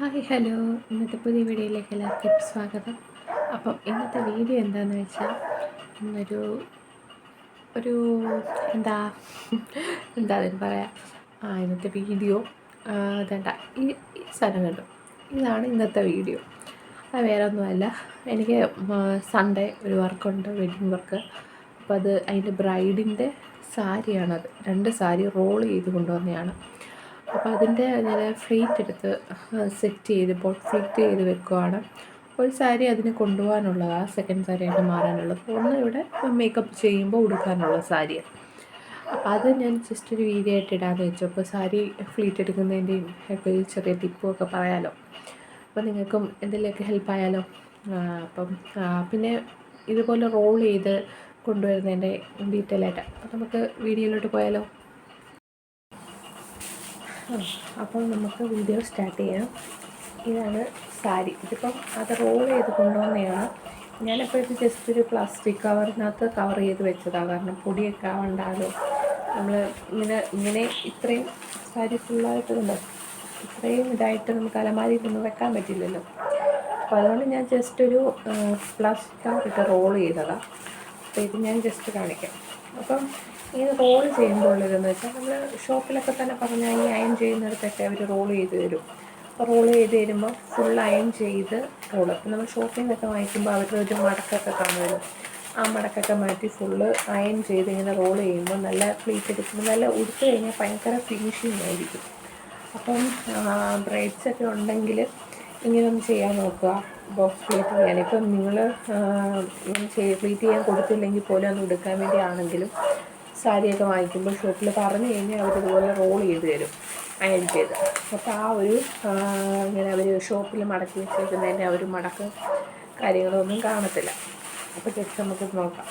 Hi hello. ഇന്നത്തെ പുതിയ വീഡിയോയിലേക്ക് എല്ലാവർക്കും സ്വാഗതം. അപ്പം ഇന്നത്തെ വീഡിയോ എന്താണെന്ന് വെച്ചാൽ ഇന്നൊരു ഒരു എന്താ എന്താ അതിന് പറയാം? ആ ഇന്നത്തെ വീഡിയോ അതേണ്ട. ഈ സ്ഥലം കണ്ടു? ഇതാണ് ഇന്നത്തെ വീഡിയോ. അത് വേറെ ഒന്നുമല്ല എനിക്ക് സൺഡേ ഒരു വർക്കുണ്ട് വെഡിങ് വർക്ക് അപ്പോൾ അത് അതിന്റെ ബ്രൈഡിന്റെ സാരിയാണത്. രണ്ട് സാരി റോൾ ചെയ്ത് കൊണ്ടുവന്നതാണ്. അപ്പോൾ അതിന്റെ ഞാൻ ഫ്ലീറ്റ് എടുത്ത് സെറ്റ് ചെയ്ത് ബോട്ട് ഫ്ലീറ്റ് ചെയ്ത് വെക്കുവാണ്. ഒരു സാരി അതിന് കൊണ്ടുപോകാനുള്ളതാണ് സെക്കൻഡ് സാരി ആയിട്ട് മാറാനുള്ളത്. ഒന്ന് ഇവിടെ മേക്കപ്പ് ചെയ്യുമ്പോൾ ഉടുക്കാനുള്ള സാരി. അപ്പോൾ അത് ഞാൻ ജസ്റ്റ് ഒരു വീഡിയോ ആയിട്ട് ഇടാമെന്ന് വെച്ചു. അപ്പോൾ സാരി ഫ്ലീറ്റ് എടുക്കുന്നതിന്റെയും ഒക്കെ ഒരു ചെറിയ ടിപ്പും ഒക്കെ പറയാമല്ലോ അപ്പോൾ നിങ്ങൾക്കും എന്തെങ്കിലുമൊക്കെ ഹെൽപ്പ് ആയാലോ? അപ്പം പിന്നെ ഇതുപോലെ റോൾ ചെയ്ത് കൊണ്ടുവരുന്നതിന്റെ ഡീറ്റെയിൽ ആയിട്ട്. അപ്പോൾ നമുക്ക് വീഡിയോയിലോട്ട് പോയാലോ? അപ്പോൾ നമുക്ക് വീഡിയോ സ്റ്റാർട്ട് ചെയ്യാം. ഇതാണ് സാരി. ഇതിപ്പം അത് റോൾ ചെയ്ത് കൊണ്ടുവന്നതാണ്. ഞാനിപ്പോൾ ഇത് ജസ്റ്റ് ഒരു പ്ലാസ്റ്റിക് കവറിനകത്ത് കവർ ചെയ്ത് വെച്ചതാണ് കാരണം പൊടിയൊക്കെ ആവണ്ടാലോ. നമ്മൾ ഇങ്ങനെ ഇങ്ങനെ ഇത്രയും സാരി ഫുള്ളായിട്ട് ഇത്രയും ഇതായിട്ട് നമുക്ക് അലമാരിയിലൊന്നും വെക്കാൻ പറ്റില്ലല്ലോ. അപ്പോൾ അതുകൊണ്ട് ഞാൻ ജസ്റ്റ് ഒരു പ്ലാസ്റ്റിക് കവറിട്ട് റോൾ ചെയ്തതാണ് അപ്പോൾ ഇത് ഞാൻ ജസ്റ്റ് കാണിക്കാം. അപ്പം ഇത് റോൾ ചെയ്യുമ്പോൾ ഇതെന്ന് വെച്ചാൽ നമ്മൾ ഷോപ്പിലൊക്കെ തന്നെ പറഞ്ഞാൽ ഈ അയൺ ചെയ്യുന്നിടത്തൊക്കെ അവർ റോൾ ചെയ്ത് തരും. അപ്പോൾ റോൾ ചെയ്ത് തരുമ്പോൾ ഫുൾ അയൺ ചെയ്ത് റോൾ അപ്പം നമ്മൾ ഷോപ്പിൽ നിന്നൊക്കെ വാങ്ങിക്കുമ്പോൾ അവരുടെ ഒരു മടക്കൊക്കെ കാണുമല്ലോ ആ മടക്കൊക്കെ മാറ്റി ഫുള്ള് അയൺ ചെയ്ത് ഇങ്ങനെ റോൾ ചെയ്യുമ്പോൾ നല്ല പ്ലീറ്റ് എടുക്കുമ്പോൾ നല്ല ഉടുത്ത് കഴിഞ്ഞാൽ ഭയങ്കര ഫിനിഷിങ് ആയിരിക്കും. അപ്പം ബ്രൈഡ്സ് ഒക്കെ ഉണ്ടെങ്കിൽ ഇങ്ങനെ ഒന്ന് ചെയ്യാൻ നോക്കുക. ബോക്സ് പ്ലീറ്റ് ചെയ്യാൻ ഇപ്പം നിങ്ങൾ പ്ലീറ്റ് ചെയ്യാൻ കൊടുത്തില്ലെങ്കിൽ പോലും ഒന്ന് എടുക്കാൻ വേണ്ടി ആണെങ്കിലും സാരിയൊക്കെ വാങ്ങിക്കുമ്പോൾ ഷോപ്പിൽ പറഞ്ഞു കഴിഞ്ഞാൽ അവരിതുപോലെ റോൾ ചെയ്ത് തരും. അയൺ ചെയ്ത്. അപ്പോൾ ആ ഒരു ഇങ്ങനെ അവർ ഷോപ്പിൽ മടക്കി വെച്ചേക്കുന്നതിന്റെ ആ ഒരു മടക്ക് കാര്യങ്ങളൊന്നും കാണത്തില്ല. അപ്പോൾ ജസ്റ്റ് നമുക്ക് നോക്കാം.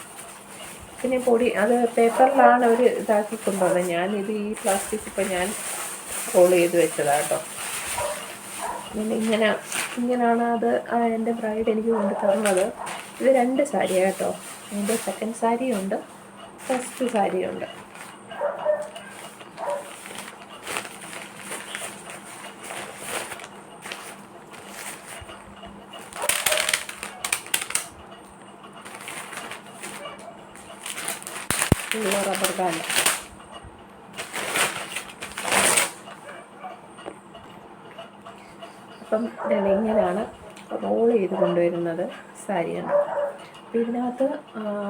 പിന്നെ പൊടി അത് പേപ്പറിലാണ് അവർ ഇതാക്കി കൊണ്ടുവന്നത്. ഞാനിത് ഈ പ്ലാസ്റ്റിക് ഇപ്പം ഞാൻ റോൾ ചെയ്ത് വെച്ചതാണ് കേട്ടോ. പിന്നെ ഇങ്ങനെ ഇങ്ങനെയാണ് അത് എന്റെ ബ്രൈഡ് എനിക്ക് കൊണ്ട് തന്നത്. ഇത് രണ്ട് സാരിയാണ് കേട്ടോ. എന്റെ സെക്കൻഡ് സാരിയുണ്ട് ഫസ്റ്റ് സാരിയുണ്ട് റബ്ബർ ബാൻഡ് അപ്പം ഇങ്ങനെയാണ് റോൾ ചെയ്ത് കൊണ്ടുവരുന്നത് സാരിയാണ്. അപ്പോൾ ഇതിനകത്ത്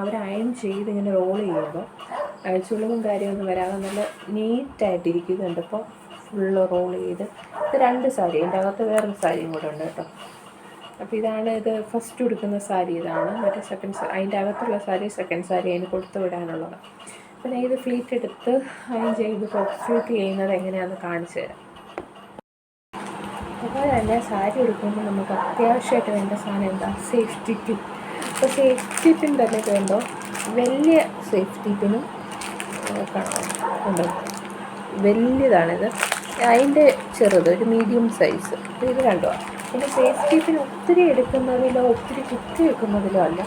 അവർ അയൺ ചെയ്ത് ഇങ്ങനെ റോൾ ചെയ്യുമ്പോൾ ചുളിവും കാര്യമൊന്നും വരാതെ നല്ല നീറ്റായിട്ടിരിക്കുന്നുണ്ട്. ഇപ്പോൾ ഫുള്ള് റോൾ ചെയ്ത് ഇത് രണ്ട് സാരി അതിന്റെ അകത്ത് വേറൊരു സാരിയും കൂടെ ഉണ്ട് കേട്ടോ. അപ്പോൾ ഇതാണ് ഇത് ഫസ്റ്റ് ഉടുക്കുന്ന സാരി ഇതാണ്. മറ്റേ സെക്കൻഡ് സാരി അതിന്റെ അകത്തുള്ള സാരി സെക്കൻഡ് സാരി അതിന് കൊടുത്തു വിടാനുള്ളത് അപ്പോൾ ഞാൻ ഇത് ഫ്ലീറ്റ് എടുത്ത് അയൺ ചെയ്ത് ഫ്ലീറ്റ് ചെയ്യുന്നത് എങ്ങനെയാണെന്ന് കാണിച്ചു തരാം. അതുപോലെ തന്നെ സാരി എടുക്കുമ്പോൾ നമുക്ക് അത്യാവശ്യമായിട്ട് വേണ്ട സാധനം എന്താ? സേഫ്റ്റി ടിപ്പ് അപ്പോൾ സേഫ്റ്റി പിൻ തന്നെ വരുമ്പോൾ വലിയ സേഫ്റ്റി പിനും ഉണ്ട് വലിയതാണിത്. അതിന്റെ ചെറുത് ഒരു മീഡിയം സൈസ് ഇത് കണ്ടോ? പിന്നെ സേഫ്റ്റി പിൻ ഒത്തിരി എടുക്കുന്നതിലോ ഒത്തിരി കുത്തി വെക്കുന്നതിലോ അല്ല.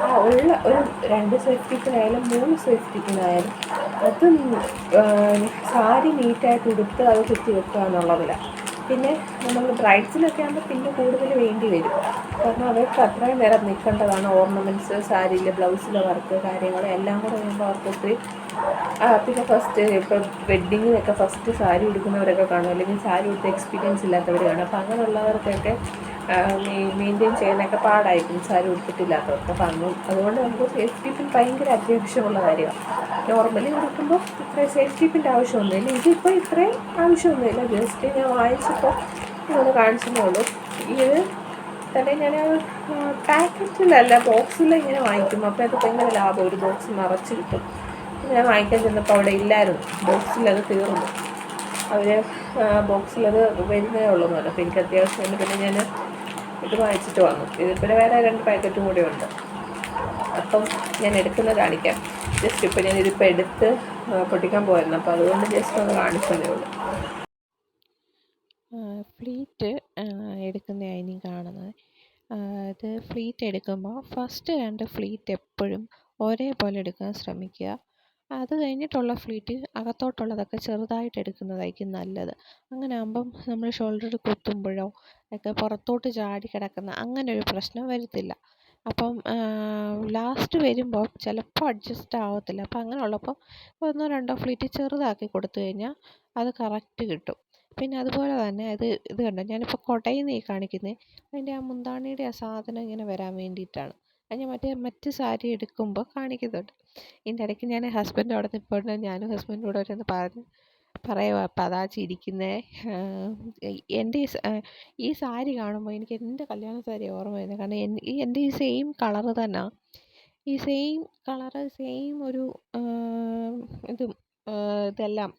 ആ ഉള്ള ഒരു രണ്ട് സേഫ്റ്റി പിനായാലും മൂന്ന് സേഫ്റ്റി പിനായാലും അത് സാരി നീറ്റായിട്ട് ഉടുത്ത് അത് കുത്തി വെക്കുക എന്നുള്ളതിലാണ് പിന്നെ നമ്മൾ ബ്രൈഡ്സിലൊക്കെ ആകുമ്പോൾ പിന്നെ കൂടുതൽ വേണ്ടി വരും. കാരണം അവർക്ക് അത്രയും നേരം നിൽക്കേണ്ടതാണ്. ഓർണമെന്റ്സ് സാരിയിൽ ബ്ലൗസിലെ വർക്ക് കാര്യങ്ങൾ എല്ലാം കൂടെ വരുമ്പോൾ അവർക്ക് ഒത്തിരി പിന്നെ ഫസ്റ്റ് ഇപ്പം വെഡ്ഡിങ്ങിനൊക്കെ ഫസ്റ്റ് സാരി ഉടുക്കുന്നവരൊക്കെ കാണും. അല്ലെങ്കിൽ സാരി ഉടുത്ത എക്സ്പീരിയൻസ് ഇല്ലാത്തവർ കാണും. അപ്പോൾ അങ്ങനെയുള്ളവർക്കൊക്കെ മെയിന്റെയിൻ ചെയ്യാനൊക്കെ പാടായിരിക്കും സാരി ഉടുത്തിട്ടില്ലാത്തവർക്ക്. അപ്പം അതുകൊണ്ട് നമുക്ക് സേഫ്റ്റി പിൻ ഭയങ്കര അത്യാവശ്യമുള്ള കാര്യമാണ് നോർമലി ഉടുക്കുമ്പോൾ ഇത്ര സേഫ്റ്റി പിന്റെ ആവശ്യമൊന്നുമില്ല. ഇതിപ്പോൾ ഇത്രയും ആവശ്യമൊന്നുമില്ല. ജസ്റ്റ് ഞാൻ വായിച്ചപ്പോൾ ഇതൊന്ന് കാണിച്ചതേ ഉള്ളൂ. ഇത് തന്നെ ഞാൻ പാക്കറ്റിലല്ല ബോക്സിൽ ഇങ്ങനെ വാങ്ങിക്കും അപ്പോൾ അത് ഭയങ്കര ലാഭം. ഒരു ബോക്സ് നിറച്ച് കിട്ടും. ഞാൻ വാങ്ങിക്കാൻ ചെന്നപ്പോൾ അവിടെ ഇല്ലായിരുന്നു. ബോക്സിലത് തീർന്നു. അവർ ബോക്സിലത് വരുന്നേ ഉള്ളൂ എന്നല്ല അപ്പോൾ എനിക്ക് അത്യാവശ്യം പിന്നെ ഞാൻ ഇത് വാങ്ങിച്ചിട്ട് വന്നു. ഇതിപ്പോൾ വേറെ രണ്ട് പാക്കറ്റും കൂടെ ഉണ്ട്. അപ്പം ഞാൻ എടുക്കുന്ന കാണിക്കാം. ജസ്റ്റ് ഇപ്പോൾ ഞാൻ ഇതിപ്പോൾ എടുത്ത് പൊട്ടിക്കാൻ പോയിരുന്നു അപ്പോൾ അതുകൊണ്ട് ജസ്റ്റ് ഒന്ന് കാണിച്ചതേ ഉള്ളൂ. ഫ്ലീറ്റ് എടുക്കുന്നതായി കാണുന്നത്. അത് ഫ്ലീറ്റ് എടുക്കുമ്പോൾ ഫസ്റ്റ് രണ്ട് ഫ്ലീറ്റ് എപ്പോഴും ഒരേപോലെ എടുക്കാൻ ശ്രമിക്കുക. അത് കഴിഞ്ഞിട്ടുള്ള ഫ്ലീറ്റ് അകത്തോട്ടുള്ളതൊക്കെ ചെറുതായിട്ട് എടുക്കുന്നതായിരിക്കും നല്ലത്. അങ്ങനെ ആകുമ്പം നമ്മൾ ഷോൾഡറിൽ കുത്തുമ്പോഴോ ഒക്കെ പുറത്തോട്ട് ചാടി കിടക്കുന്ന അങ്ങനെ ഒരു പ്രശ്നം വരത്തില്ല. അപ്പം ലാസ്റ്റ് വരുമ്പോൾ ചിലപ്പോൾ അഡ്ജസ്റ്റ് ആവത്തില്ല. അപ്പം അങ്ങനെ ഉള്ളപ്പോൾ ഒന്നോ രണ്ടോ ഫ്ലീറ്റ് ചെറുതാക്കി കൊടുത്തു കഴിഞ്ഞാൽ അത് കറക്റ്റ് കിട്ടും. പിന്നെ അതുപോലെ തന്നെ അത് ഇത് കണ്ടോ? ഞാനിപ്പോൾ കൊടയിൽ നിന്ന് ഈ കാണിക്കുന്നത് അതിന്റെ ആ മുന്താണിയുടെ ആ സാധനം ഇങ്ങനെ വരാൻ വേണ്ടിയിട്ടാണ്. അത് ഞാൻ മറ്റേ മറ്റ് സാരി എടുക്കുമ്പോൾ കാണിക്കുന്നുണ്ട്. ഇതിന്റെ ഇടയ്ക്ക് ഞാൻ ഹസ്ബൻഡ് അവിടെ നിൽപ്പുണ്ട് ഞാനും ഹസ്ബൻഡും കൂടെ ഓരോന്ന് പറഞ്ഞ് പറയുക അപ്പോൾ അതാ ചിരിക്കുന്നത് എന്റെ ഈ സാരി കാണുമ്പോൾ എനിക്ക് എന്റെ കല്യാണ സാരി ഓർമ്മ വരുന്നത്. കാരണം എന്റെ ഈ സെയിം കളറ് തന്നെ. ഈ സെയിം കളറ് സെയിം ഒരു ഇതും ഇതെല്ലാം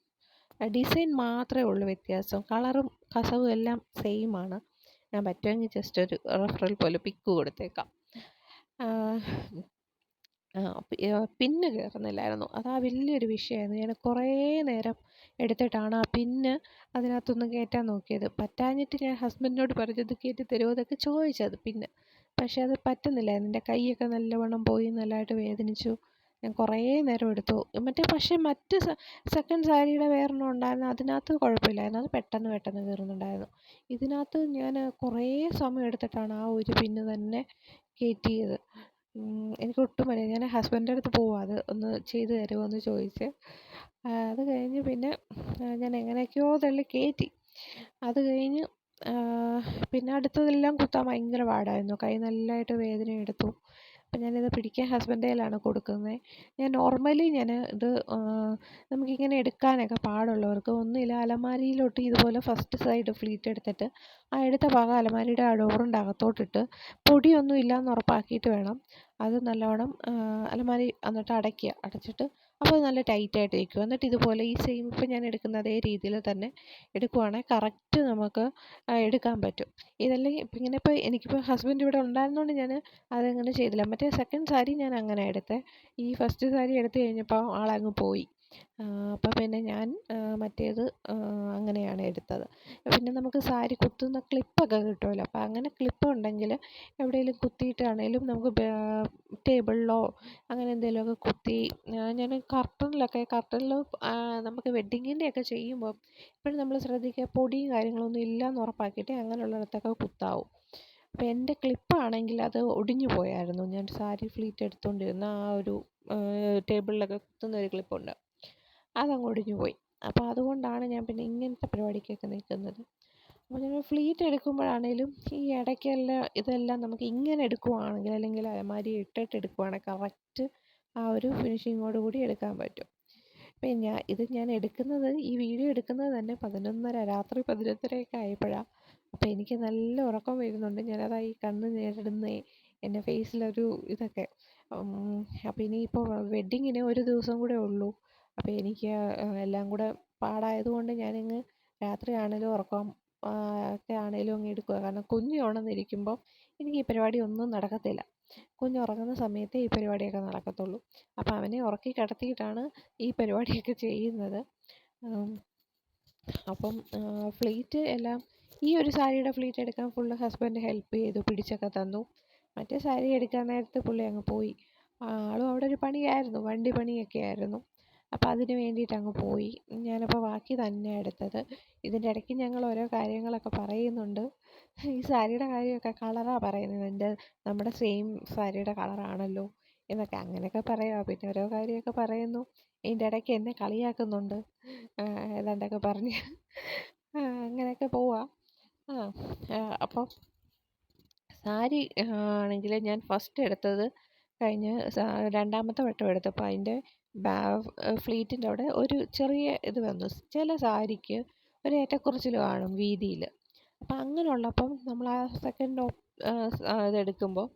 ഡിസൈൻ മാത്രമേ ഉള്ളൂ വ്യത്യാസം. കളറും കസവും എല്ലാം സെയിമാണ് ഞാൻ പറ്റുമെങ്കിൽ ജസ്റ്റ് ഒരു റെഫറൽ പോലെ പിക്ക് കൊടുത്തേക്കാം. പിന്ന് കയറുന്നില്ലായിരുന്നു അതാ വലിയൊരു വിഷയമായിരുന്നു ഞാൻ കുറേ നേരം എടുത്തിട്ടാണ് ആ പിന്ന് അതിനകത്തൊന്ന് കയറ്റാൻ നോക്കിയത്. പറ്റാഞ്ഞിട്ട് ഞാൻ ഹസ്ബൻഡിനോട് പറഞ്ഞത് കയറ്റി തരുമോ? എന്നൊക്കെ ചോദിച്ചത് പിന്നെ. പക്ഷേ അത് പറ്റുന്നില്ലായിരുന്നു. എന്റെ കൈയൊക്കെ നല്ലവണ്ണം പോയി നല്ലതായിട്ട് വേദനിച്ചു. ഞാൻ കുറേ നേരം എടുത്തു. മറ്റേ പക്ഷേ മറ്റ് സെക്കൻഡ് സാരിയുടെ വേറൊരെണ്ണം ഉണ്ടായിരുന്നു. അതിനകത്ത് കുഴപ്പമില്ലായിരുന്നു. അത് പെട്ടെന്ന് പെട്ടെന്ന് കയറുന്നുണ്ടായിരുന്നു. ഇതിനകത്ത് ഞാൻ കുറേ സമയം എടുത്തിട്ടാണ് ആ ഒരു പിന്ന് തന്നെ കയറ്റിയത് എനിക്ക് ഒട്ടും വയ്യ ഞാൻ ഹസ്ബൻഡിന്റെ അടുത്ത് പോവാ. അത് ഒന്ന് ചെയ്ത് തരുമോ എന്ന് ചോദിച്ച്. അത് കഴിഞ്ഞ് പിന്നെ ഞാൻ എങ്ങനെയൊക്കെയോ തള്ളി കയറ്റി അത് കഴിഞ്ഞ് പിന്നെ അടുത്തതെല്ലാം കുത്താൻ ഭയങ്കര പാടായിരുന്നു. കൈ നല്ലതായിട്ട് വേദന എടുത്തു അപ്പം ഞാനിത് പിടിക്കാൻ ഹസ്ബൻഡ് കയ്യിലാണ് കൊടുക്കുന്നത്. ഞാൻ നോർമലി ഞാൻ ഇത് നമുക്കിങ്ങനെ എടുക്കാനൊക്കെ പാടുള്ളവർക്ക് ഒന്നുമില്ല. അലമാരിയിലോട്ട് ഇതുപോലെ ഫസ്റ്റ് സൈഡ് ഫ്ലീറ്റ് എടുത്തിട്ട് ആ എടുത്ത ഭാഗം അലമാരിയുടെ ആ ഡോറിന്റെ അകത്തോട്ടിട്ട് പൊടിയൊന്നും ഇല്ലയെന്ന് ഉറപ്പാക്കിയിട്ട് വേണം. അത് നല്ലവണ്ണം അലമാരി എന്നിട്ട് അടയ്ക്കുക. അടച്ചിട്ട് അപ്പോൾ നല്ല ടൈറ്റായിട്ട് ഇരിക്കും എന്നിട്ട് ഇതുപോലെ ഈ സെയിം ഇപ്പം ഞാൻ എടുക്കുന്ന അതേ രീതിയിൽ തന്നെ എടുക്കുവാണെങ്കിൽ കറക്റ്റ് നമുക്ക് എടുക്കാൻ പറ്റും. ഇതല്ലെങ്കിൽ ഇപ്പം ഇങ്ങനെ ഇപ്പോൾ എനിക്കിപ്പോൾ ഹസ്ബൻഡ് ഇവിടെ ഉണ്ടായിരുന്നതുകൊണ്ട് ഞാൻ അതങ്ങനെ ചെയ്തില്ല. മറ്റേ സെക്കൻഡ് സാരി ഞാൻ അങ്ങനെ എടുത്തത് ഈ ഫസ്റ്റ് സാരി എടുത്ത് കഴിഞ്ഞപ്പോൾ ആളങ്ങ് പോയി. അപ്പോൾ പിന്നെ ഞാൻ മറ്റേത് അങ്ങനെയാണ് എടുത്തത്. പിന്നെ നമുക്ക് സാരി കുത്തുന്ന ക്ലിപ്പൊക്കെ കിട്ടുമല്ലോ അപ്പം അങ്ങനെ ക്ലിപ്പ് ഉണ്ടെങ്കിൽ എവിടെയെങ്കിലും കുത്തിയിട്ടാണെങ്കിലും നമുക്ക് ടേബിളിലോ അങ്ങനെ എന്തെങ്കിലുമൊക്കെ കുത്തി ഞാൻ കർട്ടനിലൊക്കെ കർട്ടനിൽ നമുക്ക് വെഡ്ഡിങ്ങിന്റെയൊക്കെ ചെയ്യുമ്പോൾ എപ്പോഴും നമ്മൾ ശ്രദ്ധിക്കുക പൊടിയും കാര്യങ്ങളൊന്നും ഇല്ലയെന്ന് ഉറപ്പാക്കിയിട്ടേ അങ്ങനെയുള്ളിടത്തൊക്കെ കുത്താവും. അപ്പം എന്റെ ക്ലിപ്പാണെങ്കിൽ അത് ഒടിഞ്ഞു പോയായിരുന്നു. ഞാൻ സാരി ഫ്ലീറ്റ് എടുത്തുകൊണ്ടിരുന്ന ആ ഒരു ടേബിളിലൊക്കെ കുത്തുന്ന ഒരു ക്ലിപ്പുണ്ട്. അതങ്ങ് ഒടിഞ്ഞു പോയി. അപ്പോൾ അതുകൊണ്ടാണ് ഞാൻ പിന്നെ ഇങ്ങനത്തെ പരിപാടിക്കൊക്കെ നിൽക്കുന്നത്. അപ്പോൾ ഞങ്ങൾ ഫ്ലീറ്റ് എടുക്കുമ്പോഴാണേലും ഈ ഇടയ്ക്കെല്ലാം ഇതെല്ലാം നമുക്ക് ഇങ്ങനെ എടുക്കുവാണെങ്കിൽ അല്ലെങ്കിൽ അലമാരി ഇട്ടിട്ട് എടുക്കുവാണെങ്കിൽ കറക്റ്റ് ആ ഒരു ഫിനിഷിങ്ങോട് കൂടി എടുക്കാൻ പറ്റും. ഇപ്പം ഞാൻ ഇത് ഞാൻ എടുക്കുന്നത് ഈ വീഡിയോ എടുക്കുന്നത് തന്നെ പതിനൊന്നര രാത്രി പതിനൊന്നരയൊക്കെ ആയപ്പോഴാണ് അപ്പോൾ എനിക്ക് നല്ല ഉറക്കം വരുന്നുണ്ട്. ഞാനതാ ഈ കണ്ണ് നേരിടുന്നേ എന്റെ ഫേസിലൊരു ഇതൊക്കെ. അപ്പോൾ ഇനിയിപ്പോൾ വെഡ്ഡിങ്ങിന് ഒരു ദിവസം കൂടെ ഉള്ളൂ. അപ്പോൾ എനിക്ക് എല്ലാം കൂടെ പാടായതുകൊണ്ട് ഞാനങ്ങ് രാത്രിയാണേലും ഉറക്കം ഒക്കെ ആണേലും അങ്ങ് എടുക്കുക. കാരണം കുഞ്ഞ് ഉണർന്നിരിക്കുമ്പോൾ എനിക്ക് ഈ പരിപാടി ഒന്നും നടക്കത്തില്ല. കുഞ്ഞ് ഉറങ്ങുന്ന സമയത്തേ ഈ പരിപാടിയൊക്കെ നടക്കത്തുള്ളൂ. അപ്പോൾ അവനെ ഉറക്കി കിടത്തിയിട്ടാണ് ഈ പരിപാടിയൊക്കെ ചെയ്യുന്നത്. അപ്പം ഫ്ലീറ്റ് എല്ലാം ഈ ഒരു സാരിയുടെ ഫ്ലീറ്റ് എടുക്കാൻ ഫുള്ള് ഹസ്ബൻഡ് ഹെൽപ്പ് ചെയ്തു പിടിച്ചൊക്കെ തന്നു. മറ്റേ സാരി എടുക്കാൻ നേരത്ത് പുള്ളി അങ്ങ് പോയി. ആളും അവിടെ ഒരു പണിയായിരുന്നു വണ്ടി പണിയൊക്കെ ആയിരുന്നു. അപ്പോൾ അതിന് വേണ്ടിയിട്ട് അങ്ങ് പോയി. ഞാനപ്പോൾ ബാക്കി തന്നെയാണ് എടുത്തത്. ഇതിന്റെ ഇടയ്ക്ക് ഞങ്ങൾ ഓരോ കാര്യങ്ങളൊക്കെ പറയുന്നുണ്ട്. ഈ സാരിയുടെ കാര്യമൊക്കെ കളറാണ് പറയുന്നത്. എന്റെ നമ്മുടെ സെയിം സാരിയുടെ കളറാണല്ലോ എന്നൊക്കെ അങ്ങനെയൊക്കെ പറയുക പിന്നെ ഓരോ കാര്യമൊക്കെ പറയുന്നു. ഇതിന്റെ ഇടയ്ക്ക് എന്നെ കളിയാക്കുന്നുണ്ട്. ഏതാണ്ടൊക്കെ പറഞ്ഞ്. അങ്ങനെയൊക്കെ പോവാം. ആ അപ്പം സാരി ആണെങ്കിൽ ഞാൻ ഫസ്റ്റ് എടുത്തത് കഴിഞ്ഞ് രണ്ടാമത്തെ വട്ടം എടുത്തപ്പോൾ അതിന്റെ ഫ്ലീറ്റിന്റെ അവിടെ ഒരു ചെറിയ ഇത് വന്നു. ചില സാരിക്ക് ഒരു ഏറ്റക്കുറച്ചിൽ കാണും വീതിയിൽ അപ്പം അങ്ങനെയുള്ളപ്പം നമ്മൾ ആ സെക്കൻഡ് ഇതെടുക്കുമ്പോൾ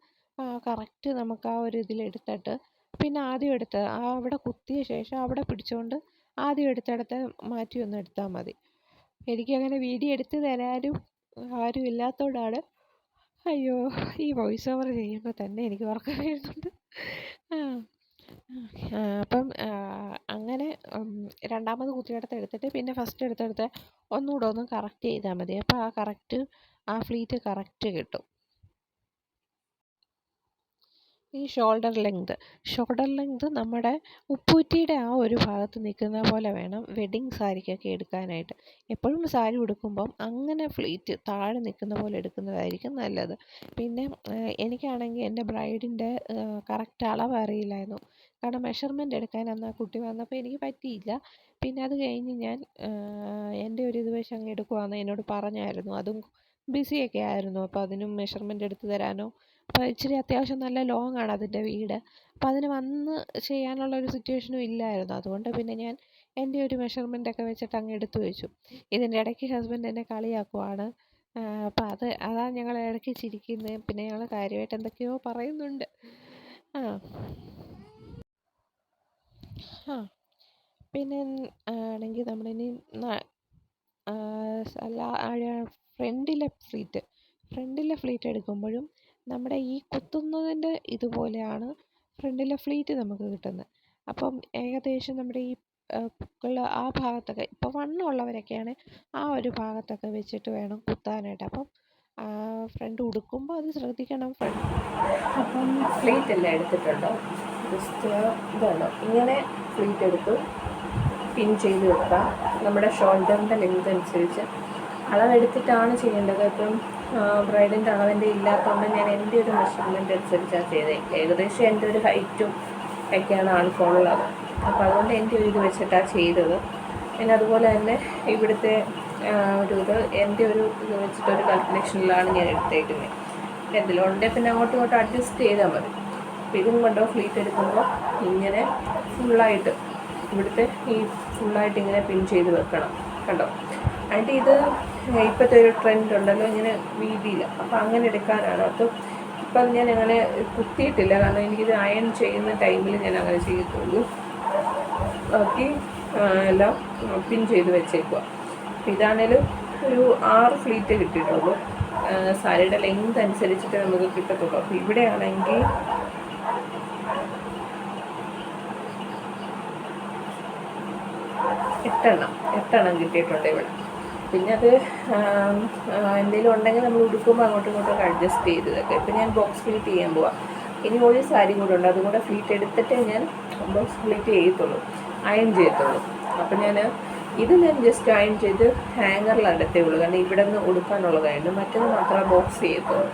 കറക്റ്റ് നമുക്ക് ആ ഒരു ഇതിലെടുത്തിട്ട് പിന്നെ ആദ്യം എടുത്ത് ആ അവിടെ കുത്തിയ ശേഷം അവിടെ പിടിച്ചുകൊണ്ട് ആദ്യം എടുത്തിടത്ത് മാറ്റി ഒന്ന് എടുത്താൽ മതി. എനിക്കങ്ങനെ വീഡിയോ എടുത്ത് തരാനും ആരും ഇല്ലാത്തതുകൊണ്ടാണ് അയ്യോ ഈ വോയിസ് ഓവർ ചെയ്യുമ്പോൾ തന്നെ എനിക്ക് ഉറക്കം വരുന്നുണ്ട് അപ്പം അങ്ങനെ രണ്ടാമത് കുത്തിയെടുത്ത് എടുത്തിട്ട് പിന്നെ ഫസ്റ്റ് എടുത്തെടുത്ത് ഒന്നുകൂടെ ഒന്ന് കറക്റ്റ് ചെയ്താൽ മതി. അപ്പോൾ ആ കറക്റ്റ് ആ ഫ്ലീറ്റ് കറക്റ്റ് കിട്ടും. ഈ ഷോൾഡർ ലെങ്ത് ഷോൾഡർ ലെങ്ത് നമ്മുടെ ഉപ്പൂറ്റിയുടെ ആ ഒരു ഭാഗത്ത് നിൽക്കുന്ന പോലെ വേണം വെഡ്ഡിങ് സാരിക്കൊക്കെ എടുക്കാനായിട്ട്. എപ്പോഴും സാരി ഉടുക്കുമ്പം അങ്ങനെ ഫ്ലീറ്റ് താഴെ നിൽക്കുന്ന പോലെ എടുക്കുന്നതായിരിക്കും നല്ലത്. പിന്നെ എനിക്കാണെങ്കിൽ എന്റെ ബ്രൈഡിന്റെ കറക്റ്റ് അളവ് അറിയില്ലായിരുന്നു. കാരണം മെഷർമെന്റ് എടുക്കാൻ അന്ന് ആ കുട്ടി വന്നപ്പോൾ എനിക്ക് പറ്റിയില്ല. പിന്നെ അത് കഴിഞ്ഞ് ഞാൻ എന്റെ ഒരു ഇത് വെച്ച് അങ്ങ് എടുക്കുവാന്ന് എന്നോട് പറഞ്ഞായിരുന്നു. അതും ബിസിയൊക്കെ ആയിരുന്നു. അപ്പോൾ അതിനും മെഷർമെന്റ് എടുത്ത് തരാനോ അപ്പോൾ ഇച്ചിരി അത്യാവശ്യം നല്ല ലോങ് ആണ് അതിന്റെ വീട്. അപ്പോൾ അതിന് വന്ന് ചെയ്യാനുള്ള ഒരു സിറ്റുവേഷനും ഇല്ലായിരുന്നു. അതുകൊണ്ട് പിന്നെ ഞാൻ എന്റെ ഒരു മെഷർമെന്റ് ഒക്കെ വെച്ചിട്ട് അങ്ങ് എടുത്തു വെച്ചു. ഇതിന്റെ ഇടയ്ക്ക് ഹസ്ബൻഡ് എന്നെ കളിയാക്കുവാണ്. അപ്പോൾ അത് അതാണ് ഞങ്ങൾ ഇടയ്ക്ക് ചിരിക്കുന്നത് പിന്നെ ഞങ്ങൾ കാര്യമായിട്ട് എന്തൊക്കെയോ പറയുന്നുണ്ട്. ആ. ആ. പിന്നെ ആണെങ്കിൽ നമ്മളിനി അല്ല ഫ്രണ്ടിലെ ഫ്ലീറ്റ്. ഫ്രണ്ടിലെ ഫ്ലീറ്റ് എടുക്കുമ്പോഴും നമ്മുടെ ഈ കുത്തുന്നതിന്റെ ഇതുപോലെയാണ് ഫ്രണ്ടിലെ ഫ്ലീറ്റ് നമുക്ക് കിട്ടുന്നത്. അപ്പം ഏകദേശം നമ്മുടെ ഈ പൂക്കൾ ആ ഭാഗത്തൊക്കെ ഇപ്പോൾ വണ്ണമുള്ളവരൊക്കെയാണ് ആ ഒരു ഭാഗത്തൊക്കെ വെച്ചിട്ട് വേണം കുത്താനായിട്ട്. അപ്പം ഫ്രണ്ട് ഉടുക്കുമ്പോൾ അത് ശ്രദ്ധിക്കണം ഫ്രണ്ട്. അപ്പം ഫ്ലീറ്റ് എല്ലാം എടുത്തിട്ടുണ്ടോ? ജസ്റ്റ് ഇതാണ്? ഇങ്ങനെ ഫ്ലീറ്റ് എടുത്തു പിൻ ചെയ്ത് വെക്കുക. നമ്മുടെ ഷോൾഡറിന്റെ ലെങ്ത് അനുസരിച്ച്. അളവെടുത്തിട്ടാണ് ചെയ്യേണ്ടത് ഇപ്പം ബ്രൈഡിന്റെ അളവിന്റെ ഇല്ലാത്തതുകൊണ്ട് ഞാൻ എന്റെ ഒരു മെഷർമെന്റ് അനുസരിച്ചാണ് ചെയ്തത് ഏകദേശം എന്റെ ഒരു ഹൈറ്റും ഒക്കെയാണ് ആൾക്കുള്ളത്. അപ്പോൾ അതുകൊണ്ട് എന്റെ ഒരു ഇത് വെച്ചിട്ടാണ് ചെയ്തത്. പിന്നെ അതുപോലെ തന്നെ ഇവിടുത്തെ ഒരു ഇത് എന്റെ ഒരു ഇത് വെച്ചിട്ടൊരു കാൽക്കുലേഷനിലാണ് ഞാൻ എടുത്തേക്കുന്നത്. എന്തെങ്കിലും പിന്നെ അങ്ങോട്ടും ഇങ്ങോട്ടും അഡ്ജസ്റ്റ് ചെയ്താൽ മതി. അപ്പോൾ ഇതും കൊണ്ടോ ഫ്ലീറ്റ് എടുക്കുമ്പോൾ ഇങ്ങനെ ഫുള്ളായിട്ട് ഇവിടുത്തെ ഈ ഫുള്ളായിട്ട് ഇങ്ങനെ പിൻ ചെയ്ത് വെക്കണം. കണ്ടോ? അതിന്റെ ഇത് ഇപ്പോഴത്തെ ഒരു ട്രെൻഡ് ഉണ്ടല്ലോ ഇങ്ങനെ വീതിയിൽ അപ്പോൾ അങ്ങനെ എടുക്കാനാണ്. അപ്പോൾ ഇപ്പം ഞാൻ അങ്ങനെ കുത്തിയിട്ടില്ല. കാരണം എനിക്കിത് അയൺ ചെയ്യുന്ന ടൈമിൽ ഞാൻ അങ്ങനെ ചെയ്യത്തുള്ളൂ ബാക്കി എല്ലാം പിൻ ചെയ്ത് വെച്ചേക്കുക അപ്പം ഇതാണേലും ഒരു ആറ് ഫ്ലീറ്റ് കിട്ടിയിട്ടുള്ളൂ. സാരിയുടെ ലെങ്ത് അനുസരിച്ചിട്ട് നമുക്ക് കിട്ടത്തുള്ളൂ. അപ്പോൾ ഇവിടെയാണെങ്കിൽ എട്ടെണ്ണം. എട്ടെണ്ണം കിട്ടിയിട്ടുണ്ട് ഇവിടെ. പിന്നെ അത് എന്തെങ്കിലും ഉണ്ടെങ്കിൽ നമ്മൾ ഉടുക്കുമ്പോൾ അങ്ങോട്ടും ഇങ്ങോട്ടും അഡ്ജസ്റ്റ് ചെയ്തതൊക്കെ. ഇപ്പം ഞാൻ ബോക്സ് ഫിറ്റ് ചെയ്യാൻ പോവാം. ഇനി ഒരു സാരി കൂടെ ഉണ്ട്. അതും കൂടെ ഫീറ്റ് എടുത്തിട്ടേ ഞാൻ ബോക്സ് ഫിറ്റ് ചെയ്യത്തുള്ളൂ. അയൺ ചെയ്യത്തുള്ളൂ. അപ്പം ഞാൻ ഇത് ഞാൻ ജസ്റ്റ് അയൺ ചെയ്ത് ഹാങ്ങറിൽ അടത്തേ ഉള്ളൂ. കാരണം ഇവിടെ നിന്ന് ഉടുക്കാനുള്ളതായിരുന്നു മറ്റത് മാത്രമേ ബോക്സ് ചെയ്യത്തുള്ളൂ.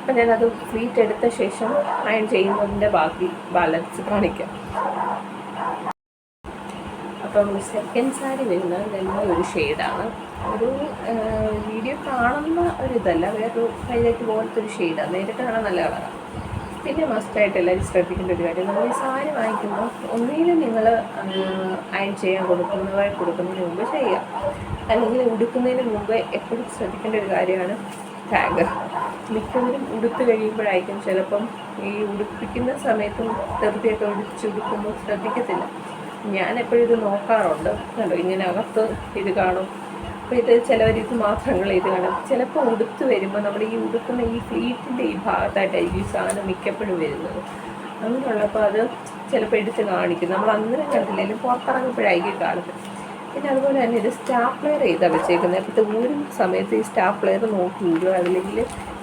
അപ്പം ഞാനത് ഫീറ്റ് എടുത്ത ശേഷം അയൺ ചെയ്യുന്നതിന്റെ ബാക്കി ബാലൻസ് കാണിക്കാം. അപ്പം സെക്കൻഡ് സാരി വരുന്നത് നല്ല ഒരു ഷെയ്ഡാണ് ഒരു വീഡിയോ കാണുന്ന ഒരിതല്ല വേറൊരു ഹൈലൈറ്റ് പോലത്തെ ഒരു ഷെയ്ഡാണ് നേരിട്ട് കാണാൻ നല്ല കളറാണ്. പിന്നെ മസ്റ്റായിട്ട് എല്ലാവരും ശ്രദ്ധിക്കേണ്ട ഒരു കാര്യം നമ്മൾ ഈ സാരി വാങ്ങിക്കുമ്പോൾ ഒന്നിലും നിങ്ങൾ അയൺ ചെയ്യാൻ കൊടുക്കുന്നതായി കൊടുക്കുന്നതിന് മുമ്പ് ചെയ്യുക അല്ലെങ്കിൽ ഉടുക്കുന്നതിന് മുമ്പ് എപ്പോഴും ശ്രദ്ധിക്കേണ്ട ഒരു കാര്യമാണ് ടാഗ് മിക്കവരും ഉടുത്ത് കഴിയുമ്പോഴായിരിക്കും ചിലപ്പം ഈ ഉടുപ്പിക്കുന്ന സമയത്തും തെറുതിയൊക്കെ ഉടിച്ചുടുക്കുമ്പോൾ ശ്രദ്ധിക്കത്തില്ല. ഞാൻ എപ്പോഴും ഇത് നോക്കാറുണ്ട്. കണ്ടോ? ഇങ്ങനെ അകത്ത് ഇത് കാണും. അപ്പോൾ ഇത് ചിലവർ ഇത് മാത്രങ്ങൾ ഇത് കാണും. ചിലപ്പോൾ ഉടുത്ത് വരുമ്പോൾ നമ്മൾ ഈ ഉടുക്കുന്ന ഈ ഫ്ലീറ്റിന്റെ ഈ ഭാഗത്തായിട്ടായിരിക്കും ഈ സാധനം മിക്കപ്പോഴും വരുന്നത്. അങ്ങനെയുള്ളപ്പോൾ അത് ചിലപ്പോൾ എടുത്ത് കാണിക്കും. നമ്മൾ അന്നേരം കണ്ടില്ലെങ്കിലും പുറത്തിറങ്ങുമ്പോഴായിരിക്കും കാണുന്നത്. പിന്നെ അതുപോലെ തന്നെ ഇത് സ്റ്റാപ്ലെയർ ചെയ്താണ് വെച്ചേക്കുന്നത്? അപ്പോൾ ഇത് ഊരുന്ന സമയത്ത് ഈ സ്റ്റാപ്ലെയർ നോക്കി ഊരുക അല്ലെങ്കിൽ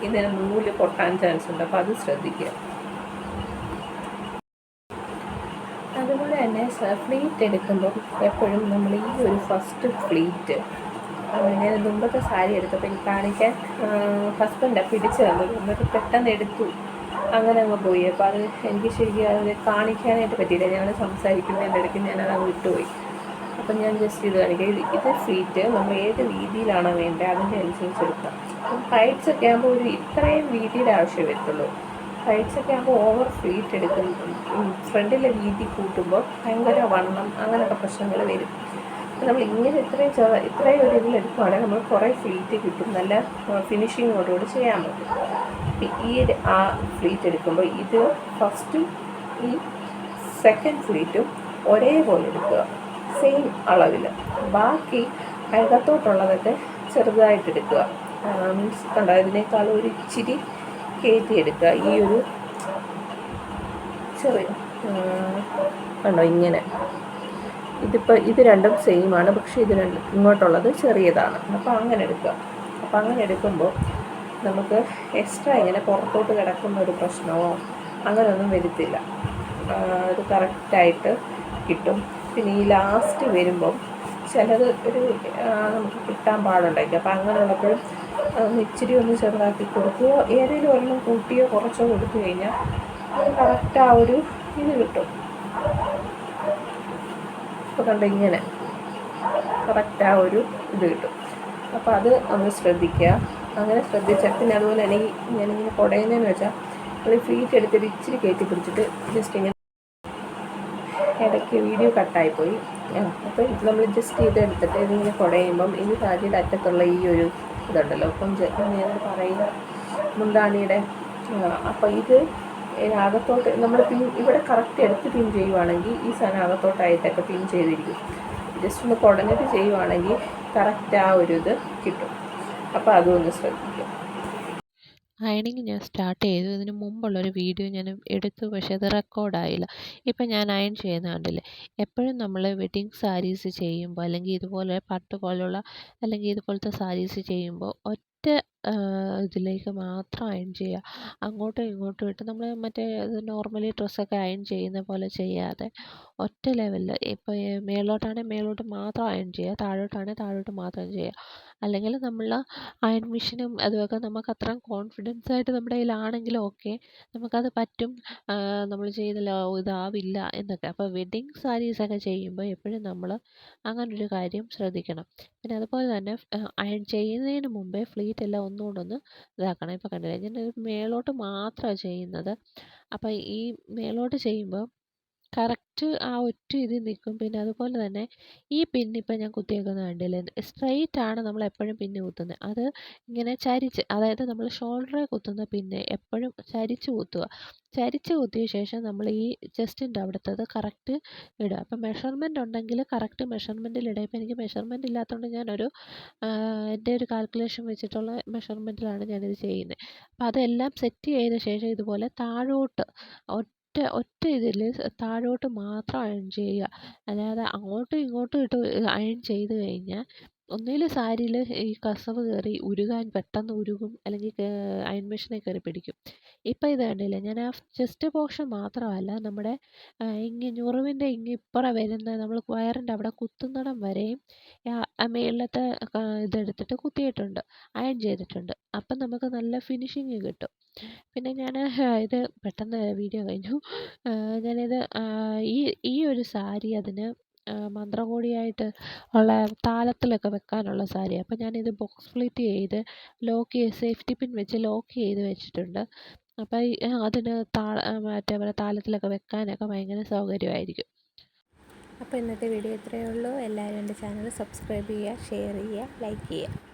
ഇതിന് നൂൽ പൊട്ടാൻ ചാൻസ് ഉണ്ട് അപ്പോൾ അത് ശ്രദ്ധിക്കുക അതുപോലെ തന്നെ ഫ്ലീറ്റ് എടുക്കുമ്പോൾ എപ്പോഴും നമ്മൾ ഈ ഒരു ഫസ്റ്റ് ഫ്ലീറ്റ് ഞാൻ മുമ്പത്തെ സാരി എടുത്തപ്പോൾ എനിക്ക് കാണിക്കാൻ ഹസ്ബൻഡാണ് പിടിച്ചു തന്നത്. എന്നിട്ട് പെട്ടെന്ന് എടുത്തു. അങ്ങനെ അങ്ങ് പോയി. അപ്പോൾ അത് എനിക്ക് ശരിക്കും അത് കാണിക്കാനായിട്ട് പറ്റിയില്ല. ഞങ്ങൾ സംസാരിക്കുന്നതിന്റെ ഇടയ്ക്ക് ഞാനത് അങ്ങ് വിട്ടുപോയി അപ്പം ഞാൻ ജസ്റ്റ് ഇത് കാണിക്കാം. ഇത് ഇത് നമ്മൾ ഏത് വീതിയിലാണോ വേണ്ടത് അതിന്റെ അനുസരിച്ച് എടുക്കാം. അപ്പം ഹൈറ്റ്സ് ഒക്കെ ആകുമ്പോൾ ഒരു ഇത്രയും വീതിയുടെ ആവശ്യം വരത്തുള്ളൂ. സൈഡ്സ് ഒക്കെ ആകുമ്പോൾ ഓവർ ഫ്ലീറ്റ് എടുക്കും. ഫ്രണ്ടിലെ വീതി കൂട്ടുമ്പോൾ ഭയങ്കര വണ്ണം അങ്ങനെയൊക്കെ പ്രശ്നങ്ങൾ വരും. നമ്മൾ ഇങ്ങനെ ഇത്രയും ചെ ഇത്രയും ഒരു ഇതിൽ എടുക്കുവാണെങ്കിൽ നമ്മൾ കുറേ ഫ്ലീറ്റ് കിട്ടും. നല്ല ഫിനിഷിങ്ങോടുകൂടി ചെയ്യാൻ പറ്റും. ഈ ആ ഫ്ലീറ്റ് എടുക്കുമ്പോൾ ഇത് ഫസ്റ്റും ഈ സെക്കൻഡ് ഫ്ലീറ്റും ഒരേപോലെ എടുക്കുക. സെയിം അളവിൽ ബാക്കി അകത്തോട്ടുള്ളതൊക്കെ ചെറുതായിട്ട് എടുക്കുക. മീൻസ് കണ്ടോ ഇതിനേക്കാൾ ഒരു ഇച്ചിരി കയറ്റിയെടുക്കുക. ഈ ഒരു ചെറിയ കണ്ടോ ഇങ്ങനെ. ഇതിപ്പോൾ ഇത് രണ്ടും സെയിമാണ് പക്ഷേ ഇത് രണ്ട് ഇങ്ങോട്ടുള്ളത് ചെറിയതാണ്. അപ്പോൾ അങ്ങനെ എടുക്കുക. അപ്പോൾ അങ്ങനെ എടുക്കുമ്പോൾ നമുക്ക് എക്സ്ട്രാ ഇങ്ങനെ പുറത്തോട്ട് കിടക്കുന്ന ഒരു പ്രശ്നമോ അങ്ങനെയൊന്നും വരുത്തില്ല. അത് കറക്റ്റായിട്ട് കിട്ടും. പിന്നെ ഈ ലാസ്റ്റ് വരുമ്പം ചിലത് ഒരു നമുക്ക് കിട്ടാൻ പാടുണ്ടായിരിക്കും. അപ്പം അങ്ങനെയുള്ളപ്പോഴും ഇച്ചിരി ഒന്ന് ചെറുതാക്കി കൊടുക്കുകയോ ഏതെങ്കിലും ഒരെണ്ണം കൂട്ടിയോ കുറച്ചോ കൊടുത്തു കഴിഞ്ഞാൽ അത് കറക്റ്റ് ആ ഒരു ഇത് കിട്ടും. ഇപ്പോൾ കണ്ട ഇങ്ങനെ. കറക്റ്റ് ആ ഒരു ഇത് കിട്ടും. അപ്പോൾ അത് നമ്മൾ ശ്രദ്ധിക്കുക. അങ്ങനെ ശ്രദ്ധിച്ചാൽ പിന്നെ അതുപോലെ തന്നെ ഞാനിങ്ങനെ കുടയുന്നതെന്ന് വെച്ചാൽ നമ്മൾ ഫീറ്റ് എടുത്തിട്ട് ഇച്ചിരി കയറ്റി പിടിച്ചിട്ട് ജസ്റ്റ് ഇങ്ങനെ ഇടയ്ക്ക് വീഡിയോ കട്ടായിപ്പോയി അപ്പോൾ ഇത് നമ്മൾ ജസ്റ്റ് ഇത് എടുത്തിട്ട് ഇതിങ്ങനെ കുടയുമ്പം ഇനി താജിയുടെ അറ്റത്തുള്ള ഈ ഒരു ഇതുണ്ടല്ലോ. ഇപ്പം ഞാൻ പറയുക മുന്താണിയുടെ അപ്പോൾ ഇത് അകത്തോട്ട് നമ്മൾ പിൻ ഇവിടെ കറക്റ്റ് എടുത്ത് പിൻ ചെയ്യുവാണെങ്കിൽ ഈ സാധനം അകത്തോട്ടായിട്ടൊക്കെ പിൻ ചെയ്തിരിക്കും. ജസ്റ്റ് ഒന്ന് കുടഞ്ഞിട്ട് ചെയ്യുവാണെങ്കിൽ കറക്റ്റ് ആ ഒരു ഇത് കിട്ടും. അപ്പോൾ അതും ഒന്ന് ശ്രദ്ധിക്കും. അയണിങ് ഞാൻ സ്റ്റാർട്ട് ചെയ്തു. ഇതിന് മുമ്പുള്ളൊരു വീഡിയോ ഞാൻ എടുത്തു. പക്ഷേ അത് റെക്കോർഡായില്ല ഇപ്പം ഞാൻ അയൺ ചെയ്യുന്ന കണ്ടില്ലേ? എപ്പോഴും നമ്മൾ വെഡിങ് സാരീസ് ചെയ്യുമ്പോൾ അല്ലെങ്കിൽ ഇതുപോലെ പട്ട് പോലുള്ള അല്ലെങ്കിൽ ഇതുപോലത്തെ സാരീസ് ചെയ്യുമ്പോൾ ഒറ്റ ഇതിലേക്ക് മാത്രം അയൺ ചെയ്യുക. അങ്ങോട്ടും ഇങ്ങോട്ടും ഇട്ട് നമ്മൾ മറ്റേ നോർമലി ഡ്രസ്സൊക്കെ അയൺ ചെയ്യുന്ന പോലെ ചെയ്യാതെ ഒറ്റ ലെവലിൽ ഇപ്പോൾ മേളോട്ടാണെങ്കിൽ മേളോട്ട് മാത്രം അയൺ ചെയ്യുക. താഴോട്ടാണെങ്കിൽ താഴോട്ട് മാത്രം ചെയ്യുക. അല്ലെങ്കിൽ നമ്മൾ അയൺ മെഷീനും അതുമൊക്കെ നമുക്ക് അത്രയും കോൺഫിഡൻസ് ആയിട്ട് നമ്മുടെ കയ്യിലാണെങ്കിലും ഓക്കെ. നമുക്കത് പറ്റും. നമ്മൾ ചെയ്തല്ലോ ഇതാവില്ല എന്നൊക്കെ. അപ്പോൾ വെഡ്ഡിങ് സാരീസൊക്കെ ചെയ്യുമ്പോൾ എപ്പോഴും നമ്മൾ അങ്ങനൊരു കാര്യം ശ്രദ്ധിക്കണം. പിന്നെ അതുപോലെ തന്നെ അയൺ ചെയ്യുന്നതിന് മുമ്പേ ഫ്ലീറ്റ് എല്ലാം ഒന്നുകൂടെ ഒന്ന് ഇതാക്കണം. ഇപ്പോൾ കണ്ടില്ലേ? ഞാൻ മേലോട്ട് മാത്രമാണ് ചെയ്യുന്നത്. അപ്പോൾ ഈ മേലോട്ട് ചെയ്യുമ്പോൾ കറക്റ്റ് ആ ഒറ്റ ഇതിൽ നിൽക്കും. പിന്നെ അതുപോലെ തന്നെ ഈ പിന്നിപ്പോൾ ഞാൻ കുത്തിയേക്കുന്നത് കണ്ടില്ലേ? ആണ് നമ്മൾ എപ്പോഴും പിന്ന് കുത്തുന്നത്. അത് ഇങ്ങനെ ചരിച്ച് അതായത് നമ്മൾ ഷോൾഡറെ കുത്തുന്ന പിന്നെ എപ്പോഴും ചരിച്ച് കുത്തുക. ചരിച്ച് കുത്തിയ ശേഷം നമ്മൾ ഈ ചെസ്റ്റിന്റെ അവിടുത്തത് കറക്റ്റ് ഇടുക. അപ്പം മെഷർമെന്റ് ഉണ്ടെങ്കിൽ കറക്റ്റ് മെഷർമെന്റിൽ ഇടുക. ഇപ്പം എനിക്ക് മെഷർമെന്റ് ഇല്ലാത്തതുകൊണ്ട് ഞാനൊരു എന്റെ ഒരു കാൽക്കുലേഷൻ വെച്ചിട്ടുള്ള മെഷർമെന്റിലാണ് ഞാനിത് ചെയ്യുന്നത്. അപ്പോൾ അതെല്ലാം സെറ്റ് ചെയ്ത ശേഷം ഇതുപോലെ താഴോട്ട് ഒറ്റ ഒറ്റ ഇതിൽ താഴോട്ട് മാത്രം അയൺ ചെയ്യുക. അല്ലാതെ അങ്ങോട്ടും ഇങ്ങോട്ടും ഇട്ട് അയൺ ചെയ്ത് കഴിഞ്ഞാൽ ഒന്നുകിൽ സാരിയിൽ ഈ കസവ് കയറി ഉരുകാൻ പെട്ടെന്ന് ഉരുകും അല്ലെങ്കിൽ അയൺ മെഷീനെ കയറി പിടിക്കും. ഇപ്പം ഇത് കണ്ടില്ലേ? ഞാൻ ആ ചെസ്റ്റ് പോർഷൻ മാത്രമല്ല നമ്മുടെ ഇങ്ങി ഞുറിവിന്റെ ഇങ്ങ് ഇപ്പുറം വരുന്ന നമ്മൾ വയറിന്റെ അവിടെ കുത്തുന്നിടം വരെയും മേളിലത്തെ ഇതെടുത്തിട്ട് കുത്തിയിട്ടുണ്ട് അയൺ ചെയ്തിട്ടുണ്ട്. അപ്പം നമുക്ക് നല്ല ഫിനിഷിങ് കിട്ടും. പിന്നെ ഞാൻ ഇത് പെട്ടെന്ന് വീഡിയോ കഴിഞ്ഞു. ഞാനിത് ഈ ഈ ഒരു സാരി അതിന് മന്ത്രകോടിയായിട്ട് ഉള്ള താലത്തിലൊക്കെ വെക്കാനുള്ള സാരി അപ്പം ഞാനിത് ബോക്സ് ഫ്ലിറ്റ് ചെയ്ത് ലോക്ക് ചെയ്ത് സേഫ്റ്റി പിൻ വെച്ച് ലോക്ക് ചെയ്ത് വെച്ചിട്ടുണ്ട്. അപ്പം അതിന് താ മറ്റേ പോലെ താലത്തിലൊക്കെ വെക്കാനൊക്കെ ഭയങ്കര സൗകര്യമായിരിക്കും. അപ്പോൾ ഇന്നത്തെ വീഡിയോ ഇത്രയേ ഉള്ളൂ. എല്ലാവരും എന്റെ ചാനൽ സബ്സ്ക്രൈബ് ചെയ്യുക ഷെയർ ചെയ്യുക ലൈക്ക് ചെയ്യുക.